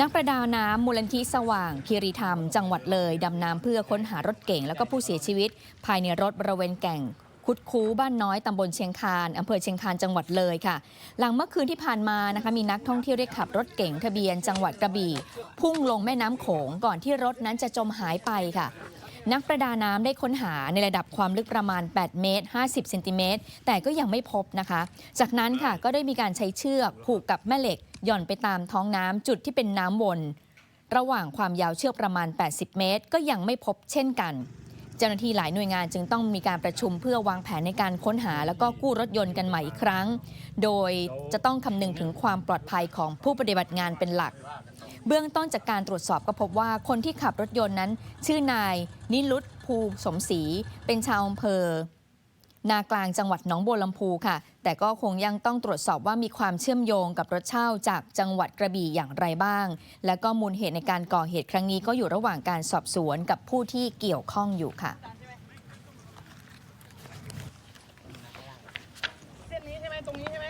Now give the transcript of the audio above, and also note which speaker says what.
Speaker 1: นักประดาน้ำมูลนิธิสว่างคีรีธรรม จังหวัดเลย ดำน้ำเพื่อค้นหารถเก่ง แล้วก็ผู้เสียชีวิต ภายในรถบริเวณแก่ง คุดคูบ้านน้อยตำบลเชียงคานอำเภอเชียงคานจังหวัดเลยค่ะ หลังเมื่อคืนที่ผ่านมานะคะมีนักท่องเที่ยวได้ขับรถเก่งทะเบียน จังหวัดกระบี่ พุ่งลงแม่น้ำโขงก่อนที่รถนั้นจะจมหายไปค่ะ นักประดาน้ำได้ค้นหาในระดับความลึกประมาณ 8 เมตร 50 เซนติเมตร แต่ก็ยังไม่พบนะคะ จากนั้นค่ะก็ได้มีการใช้เชือกผูกกับแม่เหล็ก หย่อนไปตามท้องน้ำจุดที่เป็นน้ำวน ระหว่างความยาวเชือกประมาณ 80 เมตร ก็ยังไม่พบเช่นกัน เจ้าหน้าที่หลายหน่วยงานจึงต้องมีการประชุมเพื่อวางแผนในการค้นหา แล้วก็กู้รถยนต์กันใหม่อีกครั้ง โดยจะต้องคำนึงถึงความปลอดภัยของผู้ปฏิบัติงานเป็นหลัก เบื้องต้นจากการตรวจสอบก็พบว่าคนที่ขับรถยนต์นั้น ชื่อนาย นิรุตภูสมศรีเป็นชาวอำเภอ นากลางจังหวัดหนองบัวลำพูค่ะ แต่ก็คงยังต้องตรวจสอบว่ามีความเชื่อมโยงกับรถเช่าจากจังหวัดกระบี่อย่างไรบ้าง และก็มูลเหตุในการก่อเหตุครั้งนี้ก็อยู่ระหว่างการสอบสวนกับผู้ที่เกี่ยวข้องอยู่ค่ะ
Speaker 2: เส้นนี้ใช่ไหมตรงนี้ใช่ไหม